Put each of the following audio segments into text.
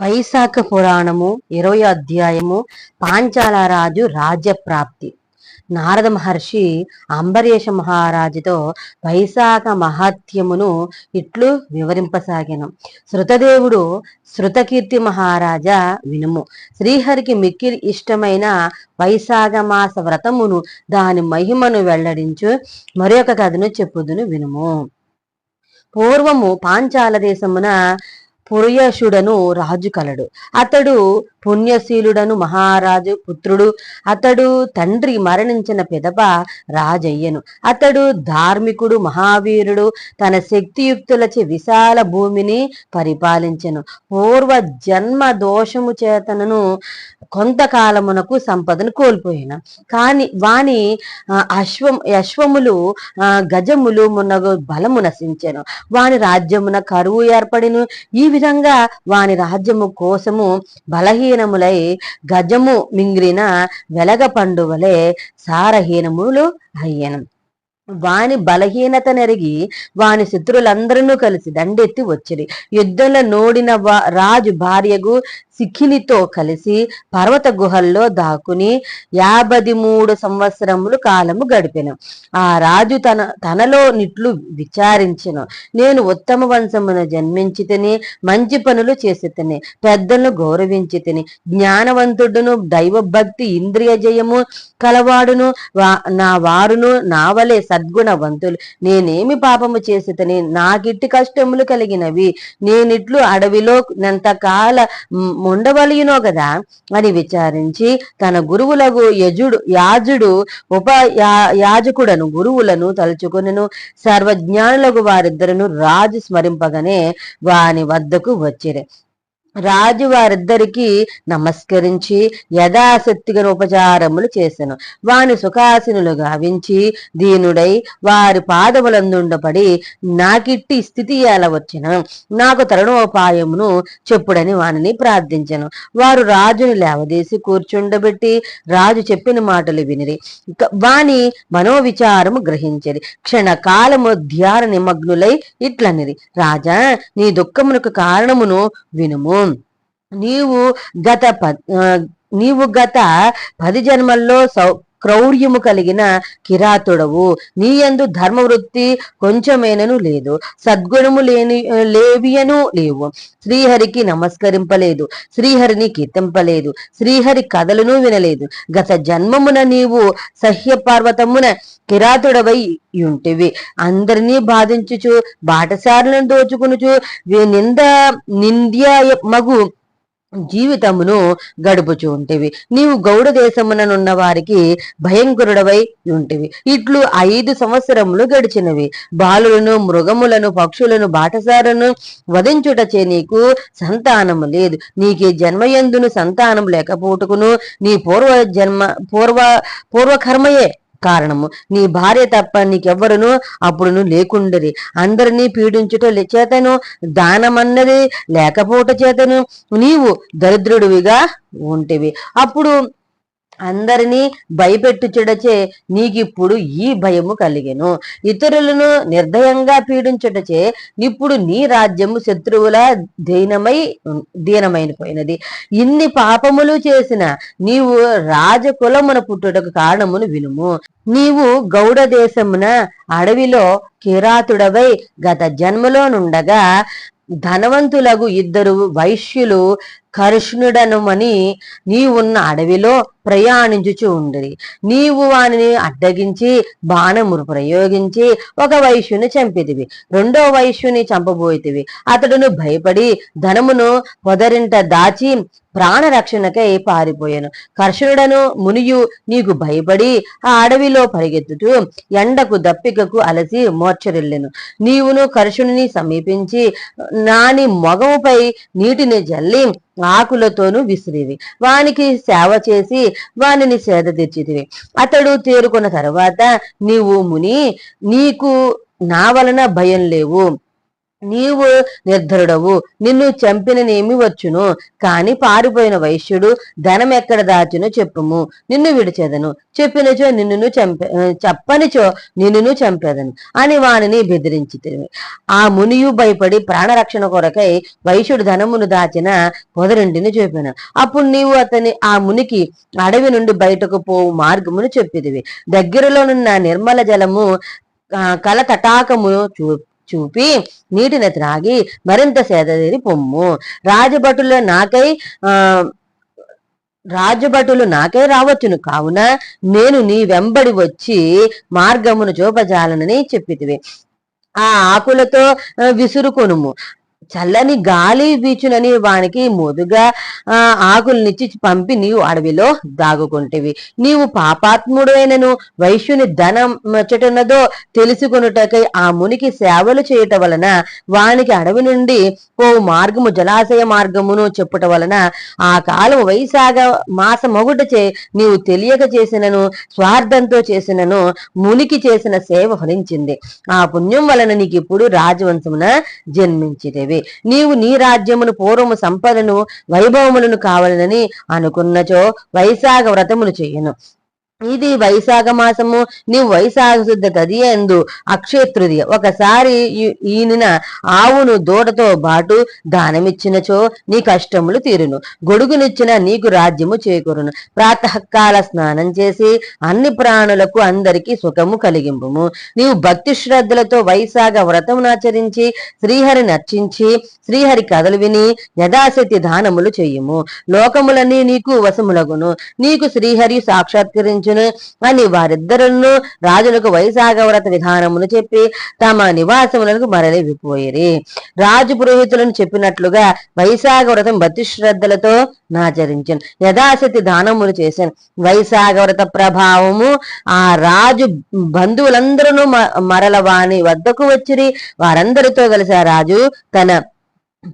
వైశాఖ పురాణము ఇరవై అధ్యాయము పాంచాల రాజు రాజ్యప్రాప్తి. నారద మహర్షి అంబరీష మహారాజుతో వైశాఖ మహాత్యమును ఇట్లు వివరింపసాగాను. శృతదేవుడు శృతకీర్తి మహారాజా వినుము. శ్రీహరికి మిక్కిలి ఇష్టమైన వైశాఖ మాస వ్రతమును దాని మహిమను వెల్లడించు మరొక కథను చెప్పుదును వినుము. పూర్వము పాంచాల దేశమున పురయశుడను రాజు కలడు. అతడు పుణ్యశీలుడను మహారాజు పుత్రుడు. అతడు తండ్రి మరణించిన పిదప రాజయ్యను. అతడు ధార్మికుడు మహావీరుడు. తన శక్తియుక్తులచే విశాల భూమిని పరిపాలించెను. పూర్వ జన్మ దోషము చేతనను కొంతకాలమునకు సంపదను కోల్పోయిన. కాని వాని అశ్వం అశ్వములు గజములు మునగు బలము నశించెను. వాని రాజ్యమున కరువు ఏర్పడిను. ఈ విధంగా వాని రాజ్యము కోసము బలహీన బలహీనములై గజము మింగిన వెలగ పండువలే సారహీనములు అయ్యను. వాని బలహీనత నెరిగి వాని శత్రులందరూ కలిసి దండెత్తి వచ్చిరి. యుద్ధంలో నోడిన రాజు భార్యకు సిఖినితో కలిసి పర్వత గుహల్లో దాక్కుని యాభై మూడు సంవత్సరములు కాలము గడిపెను. ఆ రాజు తన తనలో నిట్లు విచారించెను. నేను ఉత్తమ వంశమును జన్మించి తిని మంచి పనులు చేసి తిని పెద్దలను గౌరవించి తిని జ్ఞానవంతుడును దైవభక్తి ఇంద్రియ జయము కలవాడును నా వారును నావలే సద్గుణవంతులు నేనేమి పాపము చేసితని నాకిట్టి కష్టములు కలిగినవి. నేనిట్లు అడవిలో కాల ఉండవలయునో కదా అని విచారించి తన గురువులకు యజుడు యాజుడు ఉప యాజకుడను గురువులను తలుచుకునను. సర్వజ్ఞానులకు వారిద్దరును రాజు స్మరింపగానే వాని వద్దకు వచ్చిరే. రాజు వారిద్దరికి నమస్కరించి యథాశక్తిగా ఉపచారములు చేశాను వాని సుఖాసినులు గావించి దీనుడై వారి పాదములందుండపడి నాకిట్టి స్థితి ఎలా వచ్చిన నాకు తరుణోపాయమును చెప్పుడని వానిని ప్రార్థించను. వారు రాజుని లేవదీసి కూర్చుండబెట్టి రాజు చెప్పిన మాటలు వినిరి. వాని మనోవిచారము గ్రహించరి. క్షణకాలము ధ్యాన నిమగ్నులై ఇట్లనిరి. రాజా నీ దుఃఖమునకు కారణమును వినుము. నీవు గత నీవు గత పది జన్మల్లో సౌ క్రౌర్యము కలిగిన కిరాతుడవు. నీ యందు ధర్మవృత్తి కొంచెమేనను లేదు. సద్గుణము లేని లేవియను లేవు. శ్రీహరికి నమస్కరింపలేదు. శ్రీహరిని కీర్తింపలేదు. శ్రీహరి కథలను వినలేదు. గత జన్మమున నీవు సహ్య పార్వతమున కిరాతుడవై ఉంటివి అందరినీ బాధించుచు బాటసారులను దోచుకునుచు నింద నింద్య మగు జీవితమును గడుపుచు ఉంటివి. నీవు గౌడ దేశముననున్న వారికి భయంకరుడవై ఉంటివి. ఇట్లు ఐదు సంవత్సరములు గడిచినవి. బాలులను మృగములను పక్షులను బాటసారను వధించుటచే నీకు సంతానము లేదు. నీకే జన్మయందును సంతానం లేకపోటుకును నీ పూర్వ జన్మ పూర్వ పూర్వకర్మయే. కారణము. నీ భార్య తప్ప నీకెవ్వరును అప్పుడును లేకుండరి. అందరినీ పీడించుట చేతను దానమన్నది లేకపోట చేతను నీవు దరిద్రుడివిగా ఉంటివి. అప్పుడు అందరినీ భయపెట్టుచుడచే నీకిప్పుడు ఈ భయము కలిగెను. ఇతరులను నిర్దయంగా పీడించుటచే ఇప్పుడు నీ రాజ్యము శత్రువుల దీనమై దీనమైనపోయినది ఇన్ని పాపములు చేసిన నీవు రాజకులమున పుట్టుటకు కారణమును వినుము. నీవు గౌడ దేశమున అడవిలో కిరాతుడవై గత జన్మలో నుండగా ధనవంతులకు ఇద్దరు వైశ్యులు కరుష్ణుడనుమని నీవున్న అడవిలో ప్రయాణించుచు ఉండిరి. నీవు వానిని అడ్డగించి బాణమురు ప్రయోగించి ఒక వైశ్యుని చంపితివి. రెండో వైశ్యుని చంపబోయితివి. అతడును భయపడి ధనమును పొదరింట దాచి ప్రాణరక్షణకై పారిపోయాను. కర్షణుడను మునియు నీకు భయపడి ఆ అడవిలో పరిగెత్తుతూ ఎండకు దప్పికకు అలసి మోర్చరిల్లెను. నీవును కర్షుని సమీపించి నాని మొగముపై నీటిని జల్లి ఆకులతోనూ విసిరివి. వానికి సేవ చేసి వానిని సేద తెచ్చితివి అతడు తేరుకున్న తర్వాత నీవు ముని నీకు నా వలన భయం లేవు. నీవు నిర్ధరుడవు నిన్ను చంపిననేమి వచ్చును. కాని పారిపోయిన వైశ్యుడు ధనం ఎక్కడ దాచునో చెప్పుము. నిన్ను విడిచెదను. చెప్పినచో నిన్నును చంపే చెప్పనిచో నిన్నును చంపేదను. అని వానిని బెదిరించి ఆ మునియు భయపడి ప్రాణరక్షణ కొరకై వైశ్యుడు ధనమును దాచిన పొదరింటిని చెప్పాను. అప్పుడు నీవు అతని ఆ మునికి అడవి నుండి బయటకు పోవు మార్గమును చెప్పిదివి దగ్గరలోనున్న నిర్మల జలము కల తటాకము చూ చూపి నీటిని త్రాగి మరింత సేదరి పొమ్ము. రాజభటుల నాకై ఆ రాజభటులు నాకే రావచ్చును కావున నేను నీ వెంబడి వచ్చి మార్గమును చూపజాలనని చెప్పితివి. ఆ ఆకులతో విసురుకొనుము. చల్లని గాలి వీచునని వానికి మోదుగా ఆ ఆకులనిచ్చి పంపి నీవు అడవిలో దాగుకుంటేవి. నీవు పాపాత్ముడైనను వైశ్యుని ధనం మచ్చటన్నదో తెలుసుకొనుటకై ఆ మునికి సేవలు చేయటం వలన వానికి అడవి నుండి ఓ మార్గము జలాశయ మార్గమును చెప్పుట వలన ఆ కాలం వైశాఖ మాస మొగుటచే నీవు తెలియక చేసినను స్వార్థంతో చేసినను మునికి చేసిన సేవ ఫలించింది. ఆ పుణ్యం వలన నీకు ఇప్పుడు రాజవంశమున జన్మించిదేవి నీవు నీ రాజ్యమును పూర్వము సంపదను వైభవములను కావాలని అనుకున్నచో వైశాఖ వ్రతమును చేయను. ఇది వైశాఖ మాసము నీవు వైశాఖ శుద్ధ తది ఎందు అక్షయతృతీయ. ఒకసారి ఈయన ఆవును దూడతో బాటు దానమిచ్చినచో నీ కష్టములు తీరును. గొడుగునిచ్చిన నీకు రాజ్యము చేకూరును. ప్రాతకాల స్నానం చేసి అన్ని ప్రాణులకు అందరికి సుఖము కలిగింపుము. నీవు భక్తి శ్రద్ధలతో వైశాఖ వ్రతమునాచరించి శ్రీహరిని అర్చించి శ్రీహరి కథలు విని యథాశక్తి దానములు చేయుము. లోకములన్నీ నీకు వశములగును. నీకు శ్రీహరి సాక్షాత్కరించు చేయుదును అని వారిద్దరును రాజులకు వైశాఖవ్రత విధానమును చెప్పి తమ నివాసములకు మరలిపోయిరి. రాజు పురోహితులను చెప్పినట్లుగా వైశాఖ వ్రతం భక్తి శ్రద్ధలతో నాచరించను. యథాశక్తి దానములు చేశాను వైశాఖ వ్రత ప్రభావము ఆ రాజు బంధువులందరూ మరల వాణి వద్దకు వచ్చిరి. వారందరితో కలిసి ఆ రాజు తన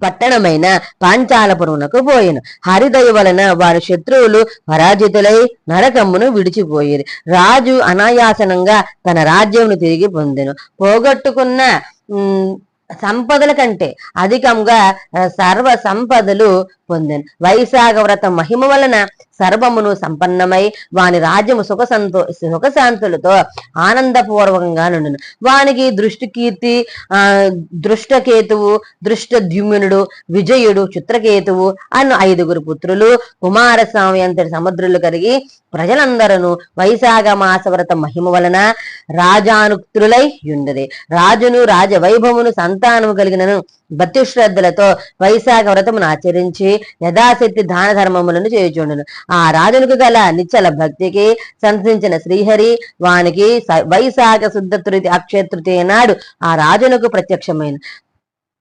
పట్టణమైన పాంచాలపురమునకు పోయిను. హరిదయ వలన వారి శత్రువులు పరాజితులై నరకమ్మును విడిచిపోయేది రాజు అనాయాసనంగా తన రాజ్యమును తిరిగి పొందెను. పోగొట్టుకున్న సంపదల కంటే అధికంగా సర్వ సంపదలు పొందాను. వైశాఖ వ్రత మహిమ వలన సర్వమును సంపన్నమై వాని రాజ్యము సుఖ సంతో సుఖశాంతులతో ఆనందపూర్వకంగా నుండును. వానికి దృష్టి కీర్తి ఆ దృష్టకేతువు దృష్టద్యుమ్నుడు విజయుడు చిత్రకేతువు అన్న ఐదుగురు పుత్రులు కుమారస్వామి అంతటి సముద్రులు కలిగి ప్రజలందరూ వైశాఖ మాస వ్రత మహిమ వలన రాజానుక్తులై ఉండదే రాజును రాజవైభవమును సంతానము కలిగినను భక్తిశ్రద్ధలతో వైశాఖ వ్రతమును ఆచరించి యథాశక్తి దాన ధర్మములను చేయుచుండును. ఆ రాజునికి గల నిచ్చల భక్తికి సంతించిన శ్రీహరి వానికి వైశాఖ శుద్ధ తృతి అక్షయ తృతీయ నాడు ఆ రాజునకు ప్రత్యక్షమైన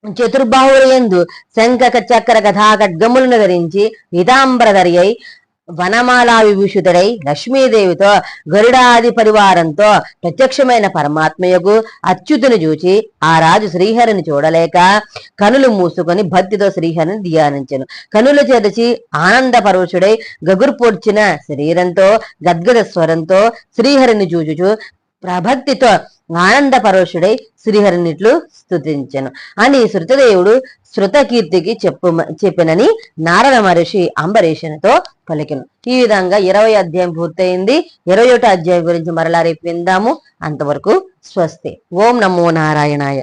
చతుర్బాహుడు ఎందు శంఖక చక్ర కథాఖడ్గములను ధరించి పీతాంబరధరి అయి వనమాలా విభూషితుడై లక్ష్మీదేవితో గరుడాది పరివారంతో ప్రత్యక్షమైన పరమాత్మయకు అచ్యుతుని చూచి ఆ రాజు శ్రీహరిని చూడలేక కనులు మూసుకొని భక్తితో శ్రీహరిని ధ్యానించను. కనులు చెదచి ఆనంద పరుషుడై గగుర్పొడ్చిన శరీరంతో గద్గద స్వరంతో శ్రీహరిని చూచుచు ప్రభక్తితో ఆనంద పరోషుడై శ్రీహరినిట్లు స్థుతించను అని శృతదేవుడు శృతకీర్తికి చెప్పు చెప్పినని నారద మహర్షి అంబరీషునితో పలికిను. ఈ విధంగా ఇరవై అధ్యాయం పూర్తయింది. ఇరవై అధ్యాయం గురించి మరలా రేపు విందాము. అంతవరకు స్వస్తి. ఓం నమో నారాయణాయ.